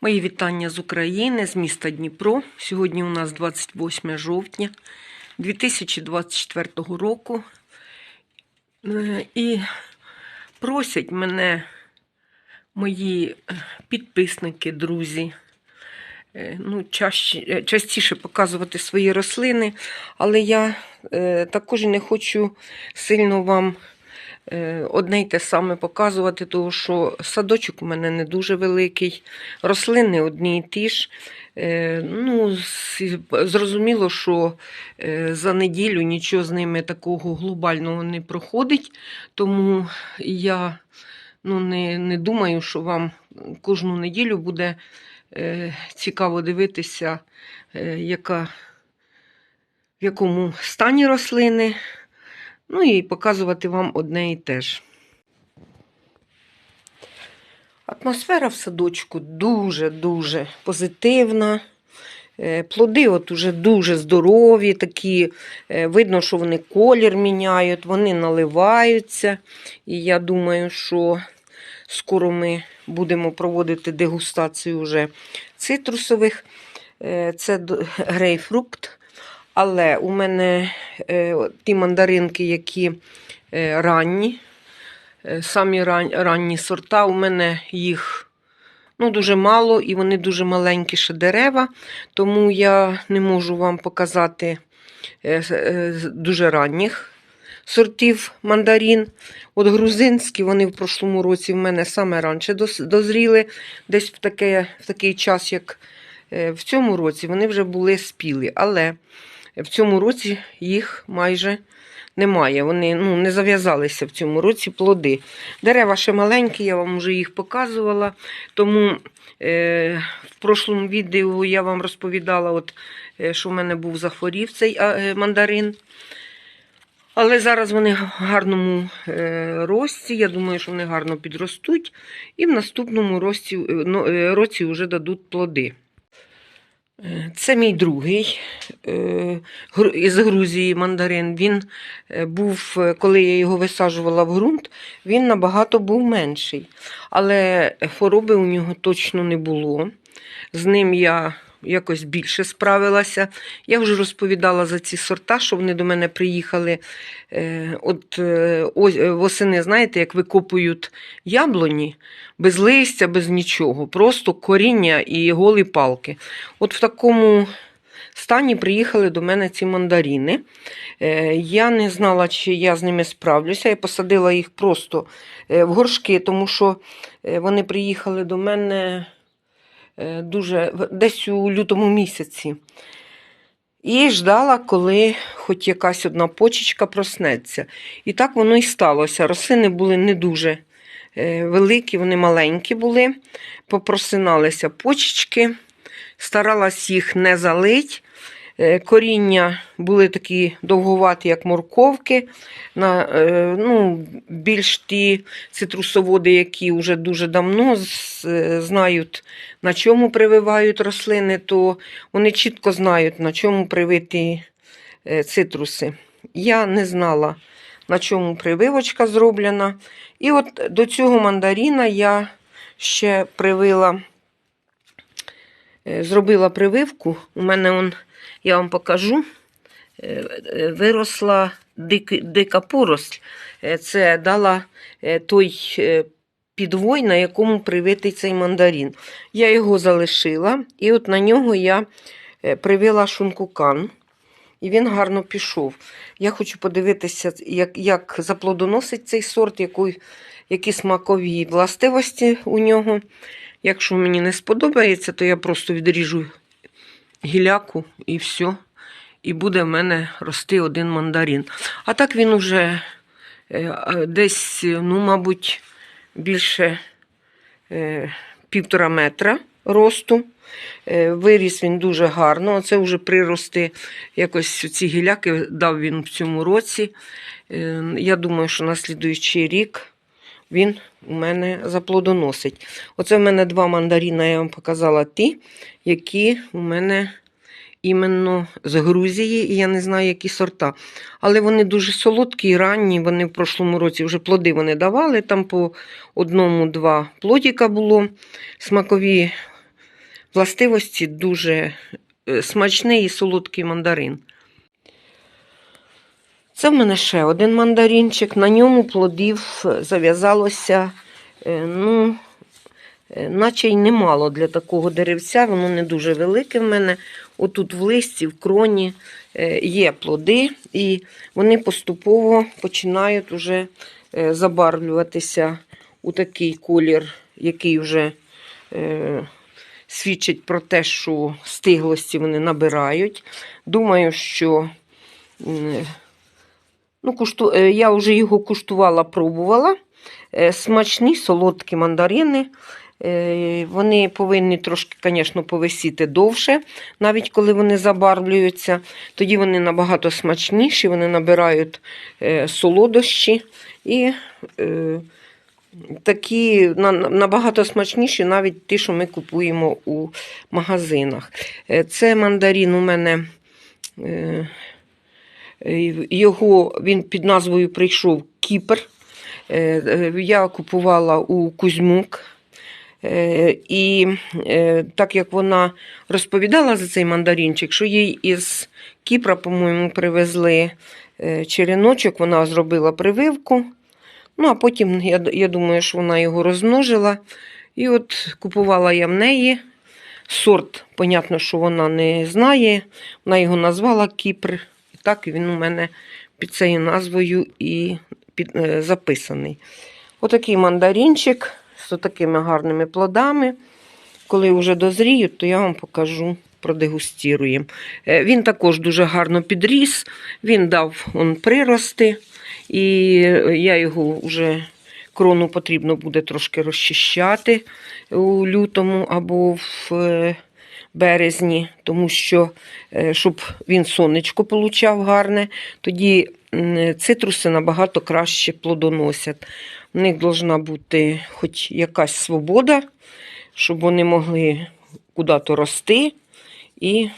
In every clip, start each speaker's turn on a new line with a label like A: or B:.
A: Мої вітання з України, з міста Дніпро. Сьогодні у нас 28 жовтня 2024 року. Е, І просять мене мої підписники, друзі, е, ну, чаще, е, частіше показувати свої рослини, але я також не хочу сильно вам одне й те саме показувати, тому що садочок у мене не дуже великий, рослини одні й ті ж. Е, Ну, зрозуміло, що е, за неділю нічого з ними такого глобального не проходить, тому я ну, не, не думаю, що вам кожну неділю буде е, цікаво дивитися, е, яка, в якому стані рослини. Ну і показувати вам одне і те ж. Атмосфера в садочку дуже-дуже позитивна. Е, Плоди от уже дуже здорові, такі, е, видно, що вони колір міняють, вони наливаються. І я думаю, що скоро ми будемо проводити дегустацію вже цитрусових. Е, Це грейпфрукт. Але у мене е, ті мандаринки, які е, ранні, е, самі ран, ранні сорта, у мене їх ну, дуже мало і вони дуже маленькі ще дерева, тому я не можу вам показати дуже ранніх сортів мандарин. От грузинські, вони в прошлому році в мене саме раніше дозріли, десь в, таке, в такий час, як в цьому році, вони вже були спілі. Але в цьому році їх майже немає. Вони ну, не зав'язалися в цьому році плоди. Дерева ще маленькі, я вам вже їх показувала. Тому е, в прошлому відео я вам розповідала, от, е, що в мене був захворів цей е, мандарин. Але зараз вони в гарному е, рості. Я думаю, що вони гарно підростуть. І в наступному ну, році вже дадуть плоди. Е, Це мій другий з із Грузії мандарин. Він е, був, е, коли я його висаджувала в ґрунт, він набагато був менший. Але хвороби у нього точно не було. З ним я якось більше справилася. Я вже розповідала за ці сорта, що вони до мене приїхали е, от е, е, восени, знаєте, як викопують яблуні без листя, без нічого, просто коріння і голі палки. От в такому стані приїхали до мене ці мандаріни. Я не знала, чи я з ними справлюся. Я посадила їх просто в горшки, тому що вони приїхали до мене дуже десь у лютому місяці. І ждала, коли хоч якась одна почечка проснеться. І так воно і сталося. Рослини були не дуже е, великі, вони маленькі були, попросиналися почечки, старалась їх не залить. Е, Коріння були такі довгуваті, як морковки. На, е, ну, більш ті цитрусоводи, які вже дуже давно е, знають, на чому прививають рослини, то вони чітко знають, на чому привиті е, цитруси. Я не знала, на чому прививочка зроблена. І от до цього мандаріна я ще привила, зробила прививку. У мене он, я вам покажу, е, е, виросла дика поросль. Е, Це дала той підвой, на якому привитий цей мандарин. Я його залишила, і от на нього я привила шункукан. І він гарно пішов. Я хочу подивитися, як, як заплодоносить цей сорт, який, які смакові властивості у нього. Якщо мені не сподобається, то я просто відріжу гіляку і все. І буде в мене рости один мандарин. А так він уже е, десь, ну, мабуть, більше е, півтора метра росту. Е, Виріс він дуже гарно. Це вже прирости якось ці гіляки дав він в цьому році. Я думаю, що на слідуючий рік він у мене заплодоносить. Оце в мене два мандаріна, я вам показала ті, які у мене іменно з Грузії, і я не знаю, які сорта. Але вони дуже солодкі ранні. Вони в прошлому році вже плоди вони давали. Там по одному-два плодіка було. Смакові властивості дуже е, смачний і солодкий мандарин. Це в мене ще один мандаринчик. На ньому плодів е, зав'язалося, е, ну, е, наче й немало для такого деревця. Воно не дуже велике в мене. Отут в листі, в кроні є плоди, і вони поступово починають уже забарвлюватися у такий колір, який вже свідчить про те, що стиглості вони набирають. Думаю, що ну, кушту... е, я вже його куштувала, пробувала. Е, Смачні, солодкі мандарини. Е, Вони повинні трошки, звісно, повисіти довше, навіть коли вони забарвлюються. Тоді вони набагато смачніші, вони набирають солодощі і такі набагато смачніші, навіть ті, що ми купуємо у магазинах. Це мандарин у мене. Е, Його він під назвою прийшов Кіпр. Е, е, Я купувала у Кузьмук. І так як вона розповідала за цей мандаринчик, що їй із Кіпра, по-моєму, привезли череночок, вона зробила прививку. Ну, а потім, я, я думаю, що вона його розмножила. І от купувала я в неї сорт, понятно, що вона не знає. Вона його назвала Кіпр. Так він у мене під цією назвою і під, е, записаний. Отакий мандаринчик з такими гарними плодами. Коли вже дозріють, то я вам покажу, продегустіруємо. Е, Він також дуже гарно підріс, він дав он, прирости, і я його вже крону потрібно буде трошки розчищати у лютому або в е, березні, тому що е, щоб він сонечко получав гарне, тоді цитруси набагато краще плодоносять. В них повинна бути хоч якась свобода, щоб вони могли куди-то рости і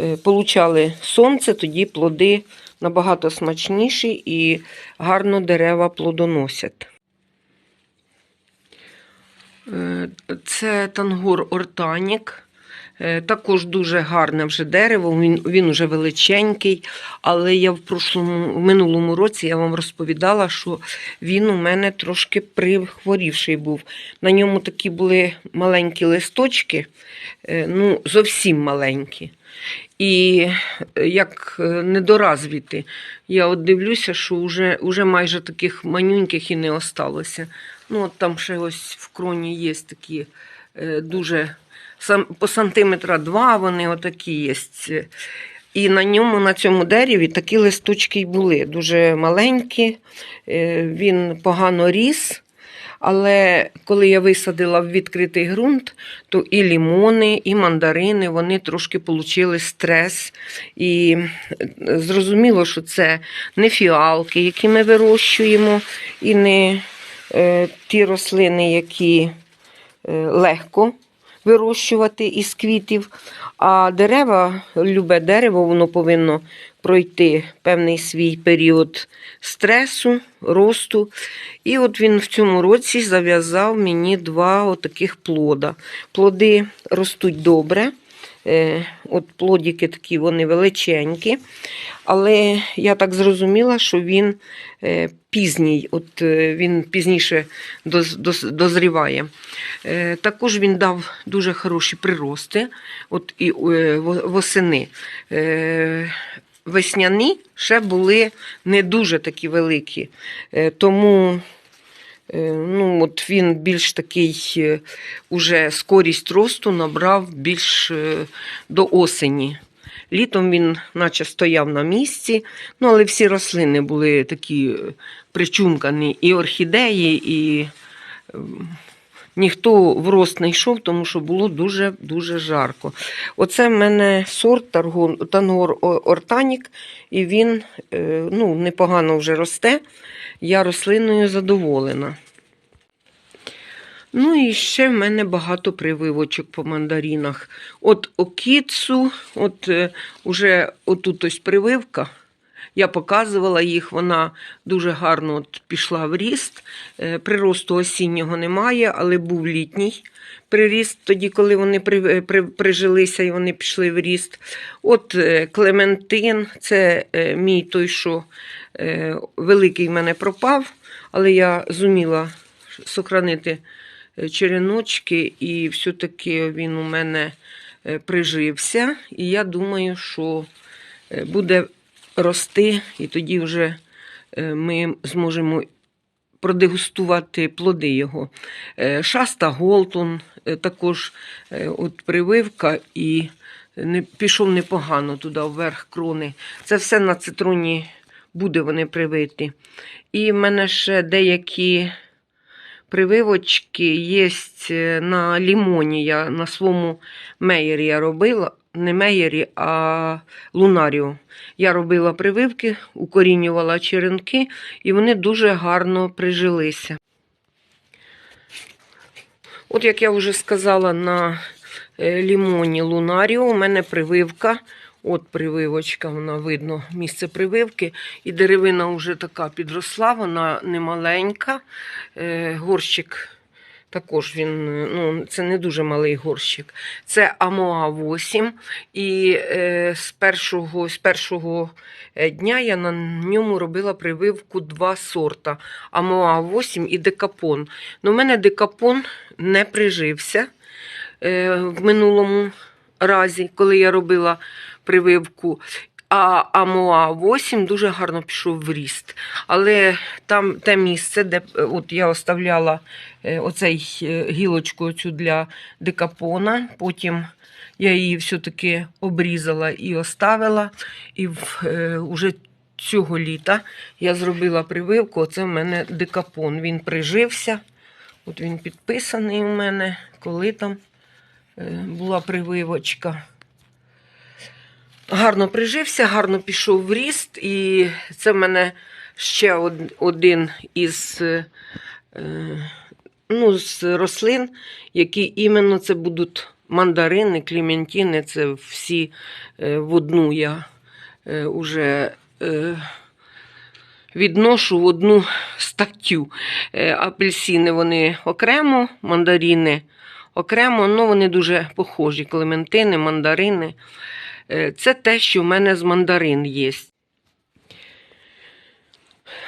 A: е, получали сонце, тоді плоди набагато смачніші і гарно дерева плодоносять. Е, Це тангор ортанік. Е, Також дуже гарне вже дерево, він, він уже величенький, але я в прошлому, в минулому році я вам розповідала, що він у мене трошки прихворівший був. На ньому такі були маленькі листочки, е, ну, зовсім маленькі. І е, як недоразвіти, я от дивлюся, що вже, вже майже таких манюньких і не осталося. Ну, от там ще ось в кроні є такі дуже по сантиметра два вони отакі є. І на ньому, на цьому дереві, такі листочки й були, дуже маленькі, е, він погано ріс. Але коли я висадила в відкритий ґрунт, то і лімони, і мандарини вони трошки отримали стрес. І е, зрозуміло, що це не фіалки, які ми вирощуємо, і не е, ті рослини, які е, легко вирощувати із квітів. А дерева, любе дерево, воно повинно пройти певний свій період стресу, росту. І от він в цьому році зав'язав мені два отаких плода. Плоди ростуть добре. Е, От плодики такі вони величенькі. Але я так зрозуміла, що він е, пізній, от е, він пізніше доз- доз- дозріває. Також він дав дуже хороші прирости от і восени. Весняні ще були не дуже такі великі. Тому ну, от він більш такий, е, уже скорість росту набрав більш е, до осені. Літом він наче стояв на місці, ну, але всі рослини були такі е, причумкані, і орхідеї, і ем, ніхто в рост не йшов, тому що було дуже-дуже жарко. Оце в мене сорт Тангор Ортанік, і він е, ну, непогано вже росте. Я рослиною задоволена. Ну і ще в мене багато прививочок по мандарінах. От окіцу, от е, уже отут ось прививка. Я показувала їх, вона дуже гарно от пішла в ріст. Е, Приросту осіннього немає, але був літній приріст, тоді, коли вони при, при, прижилися і вони пішли в ріст. От е, Клементин, це е, мій той, що е, великий в мене пропав, але я зуміла сохранити е, череночки, і все-таки він у мене е, прижився. І я думаю, що е, буде рости, і тоді вже е, ми зможемо продегустувати плоди його. Е, Шаста Голтон, е, також от прививка і не, пішов непогано туди вверх крони. Це все на цитроні буде вони привиті. І в мене ще деякі прививочки є на лімоні. Я на своєму меєрі я робила. Не меєрі, а лунаріо. Я робила прививки, укорінювала черенки, і вони дуже гарно прижилися. От як я вже сказала, на е, лімоні лунаріо у мене прививка. От прививочка, вона видно місце прививки. І деревина вже така підросла, вона не маленька. Е, Горщик також він, ну, це не дуже малий горщик. Це Амоа 8. І е, з, першого, з першого е, дня я на ньому робила прививку два сорта: Амоа 8 і Декапон. Ну, у мене Декапон не прижився е, в минулому разі, коли я робила прививку. А Амоа 8 дуже гарно пішов в ріст. Але там те місце, де от я оставляла е, оцей е, гілочку оцю для декапона, потім я її все-таки обрізала і оставила. І в, е, цього літа я зробила прививку. Оце в мене декапон. Він прижився. От він підписаний у мене, коли там була прививочка. Гарно прижився, гарно пішов в ріст, і це в мене ще один із, е, е, ну, з рослин, які іменно це будуть мандарини, клементини, це всі е, в одну я е, уже е, відношу в одну статтю. Апельсини вони окремо, мандарини окремо, ну вони дуже похожі. Клементини, мандарини. Е, Це те, що в мене з мандарин є.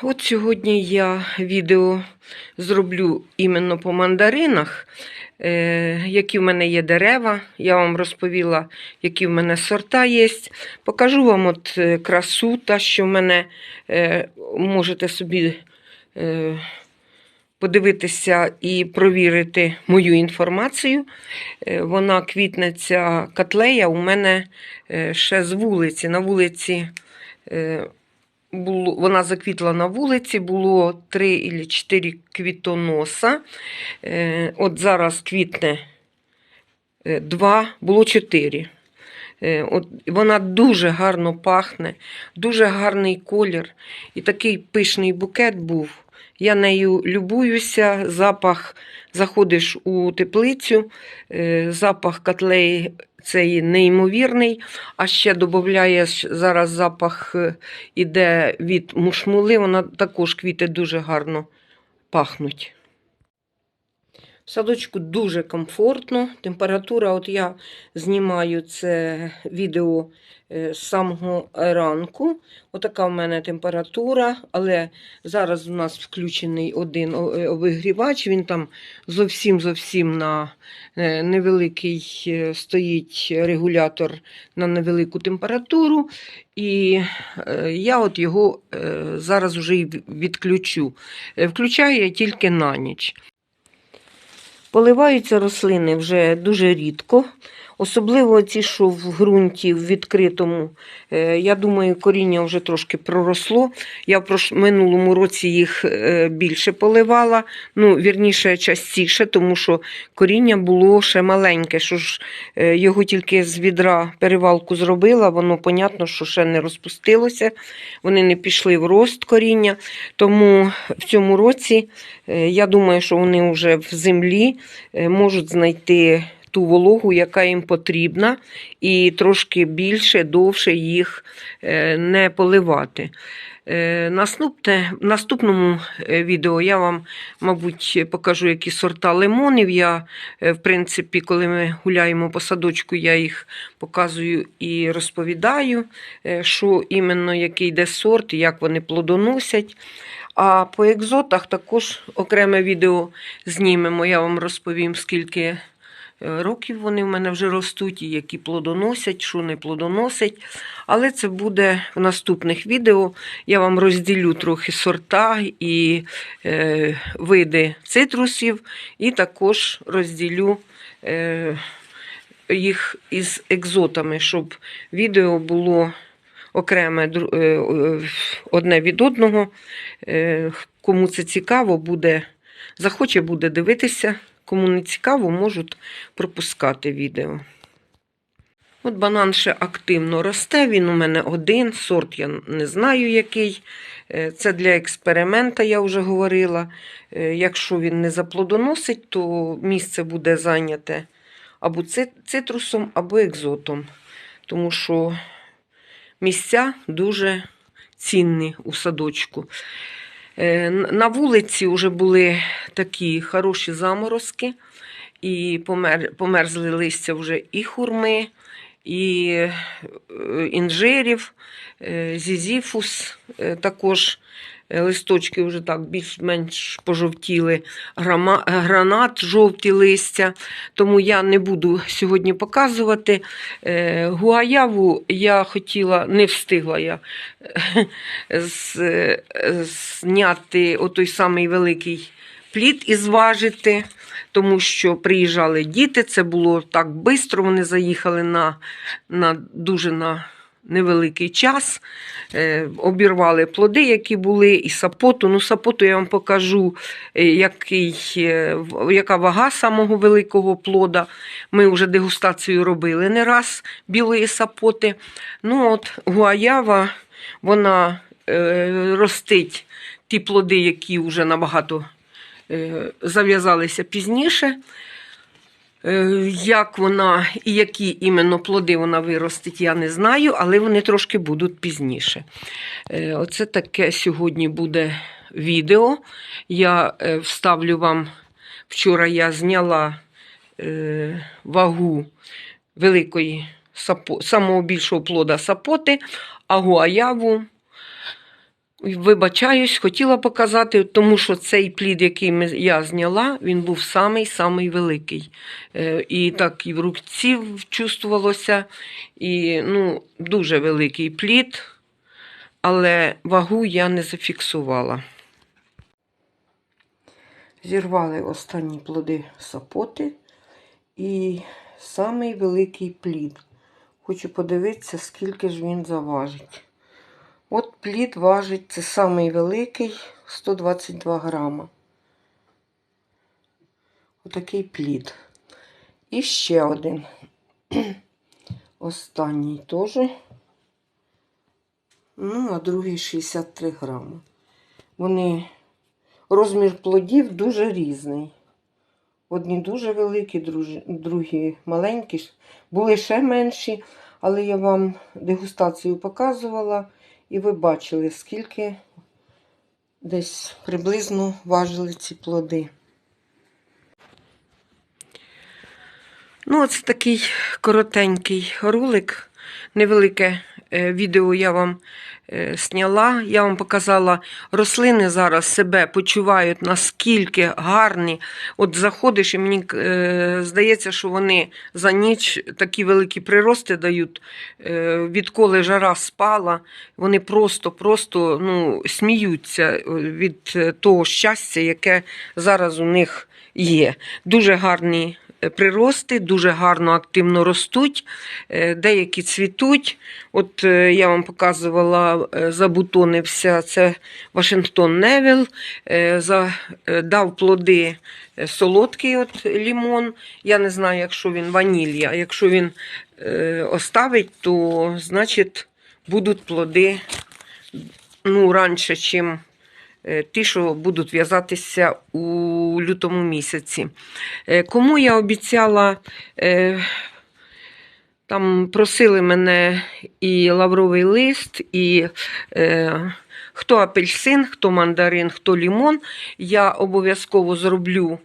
A: От сьогодні я відео зроблю іменно по мандаринах, е, які в мене є дерева. Я вам розповіла, які в мене сорта є. Покажу вам от е, красу, та, що в мене можете собі подивитися і провірити мою інформацію. Е, Вона квітнеться котлея у мене е, ще з вулиці. На вулиці е, було, вона заквітла на вулиці, було 3 або 4 квітоноса. От зараз квітне 2, було 4. От вона дуже гарно пахне, дуже гарний колір. І такий пишний букет був. Я нею любуюся, запах, заходиш у теплицю, е, запах котлеї цей неймовірний, а ще додаєш зараз запах е, іде від мушмули, вона також квіти дуже гарно пахнуть. В садочку дуже комфортно. Температура, от я знімаю це відео е, з самого ранку. Отака в мене температура, але зараз у нас включений один е, обігрівач. Він там зовсім зовсім на е, невеликий стоїть регулятор на невелику температуру. І я от його зараз вже відключу. Включаю я тільки на ніч. Поливаються рослини вже дуже рідко. Особливо ці, що в ґрунті в відкритому. Е, Я думаю, коріння вже трошки проросло. Я в минулому році їх е, більше поливала, ну, вірніше, частіше, тому що коріння було ще маленьке. Що ж е, його тільки з відра перевалку зробила, воно, понятно, що ще не розпустилося, вони не пішли в рост коріння. Тому в цьому році я думаю, що вони вже в землі можуть знайти ту вологу, яка їм потрібна, і трошки більше, довше їх е, не поливати. Е, Наступне, в наступному е, відео я вам, мабуть, покажу, які сорта лимонів. Я, в принципі, коли ми гуляємо по садочку, я їх показую і розповідаю, що іменно який йде сорт, як вони плодоносять. А по екзотах також окреме відео знімемо. Я вам розповім, скільки років вони в мене вже ростуть, і які плодоносять, що не плодоносять. Але це буде в наступних відео. Я вам розділю трохи сорта і е, види цитрусів, і також розділю е, їх із екзотами, щоб відео було окреме е, е, одне від одного. Е, Кому це цікаво, буде, захоче буде дивитися. Кому не цікаво, можуть пропускати відео. От банан ще активно росте. Він у мене один, сорт я не знаю який. Е, Це для експеримента, я вже говорила. Е, Якщо він не заплодоносить, то місце буде зайняте або цитрусом, або екзотом. Тому що місця дуже цінні у садочку. Е, На вулиці вже були такі хороші заморозки, і помер, померзли листя вже і хурми, і е, інжирів, е, зізіфус також. Е, Листочки вже так більш-менш пожовтіли, гранат, жовті листя. Тому я не буду сьогодні показувати. Е, Гуаяву я хотіла, не встигла я е, е, зняти отой самий великий плід і зважити, тому що приїжджали діти, це було так швидко, вони заїхали на, на дуже на невеликий час, е, обірвали плоди, які були, і сапоту. Ну, сапоту я вам покажу, е, який, е, яка вага самого великого плода. Ми вже дегустацію робили не раз білої сапоти. Ну, от гуаява, вона ростить ті плоди, які вже набагато зав'язалися пізніше. Е, Як вона і які іменно плоди вона виростить, я не знаю, але вони трошки будуть пізніше. Е, Оце таке сьогодні буде відео. Я е, вставлю вам, вчора я зняла вагу великої самого більшого плода сапоти, а гуаяву. Вибачаюсь, хотіла показати, тому що цей плід, який я зняла, він був самий-самий великий. Е, і так і в руці чувствувалося, і ну, дуже великий плід, але вагу я не зафіксувала. Зірвали останні плоди сапоти і самий великий плід. Хочу подивитися, скільки ж він заважить. От плід важить, це самий великий 122 грама. Отакий плід. І ще один. Останній теж. Ну, а другий 63 грами. Вони, розмір плодів дуже різний. Одні дуже великі, другі маленькі. Були ще менші, але я вам дегустацію показувала. І ви бачили, скільки десь приблизно важили ці плоди. Ну, ось такий коротенький рулик, Невелике відео я вам е, сняла. Я вам показала, рослини зараз себе почувають наскільки гарні. От заходиш, і мені е, здається, що вони за ніч такі великі прирости дають. Е, відколи жара спала, вони просто-просто ну, сміються від е, того щастя, яке зараз у них є. Дуже гарні е, прирости, дуже гарно активно ростуть, е, деякі цвітуть. От е, я вам показувала, е, забутонився, це Вашингтон Невіл, дав плоди солодкий от лімон. Я не знаю, якщо він ванілія, а якщо він оставить, то значить будуть плоди ну, раніше, е, ті, що будуть в'язатися у лютому місяці. Е, Кому я обіцяла, е, там просили мене і лавровий лист, і е, хто апельсин, хто мандарин, хто лімон. Я обов'язково зроблю.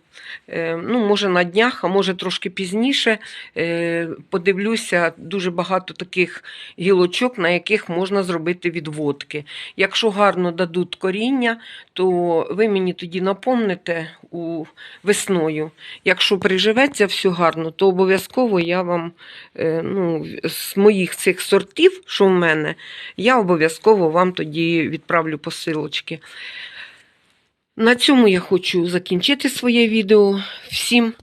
A: Е, Ну, може, на днях, а може трошки пізніше. Е, Подивлюся, дуже багато таких гілочок, на яких можна зробити відводки. Якщо гарно дадуть коріння, то ви мені тоді напомните у весною. Якщо приживеться все гарно, то обов'язково я вам е, ну, з моїх цих сортів, що в мене, я обов'язково вам тоді відправлю посилочки. На цьому я хочу закінчити своє відео. Всім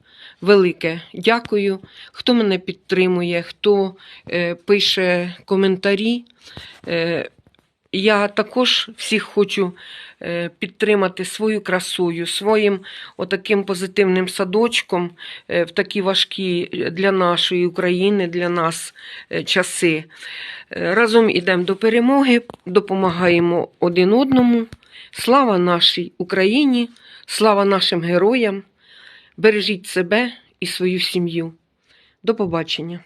A: велике дякую, хто мене підтримує, хто е, пише коментарі. Е, я також всіх хочу е, підтримати свою красою, своїм отаким позитивним садочком е, в такі важкі для нашої України, для нас е, часи. Разом ідемо до перемоги, допомагаємо один одному. Слава нашій Україні, слава нашим героям. Бережіть себе і свою сім'ю. До побачення.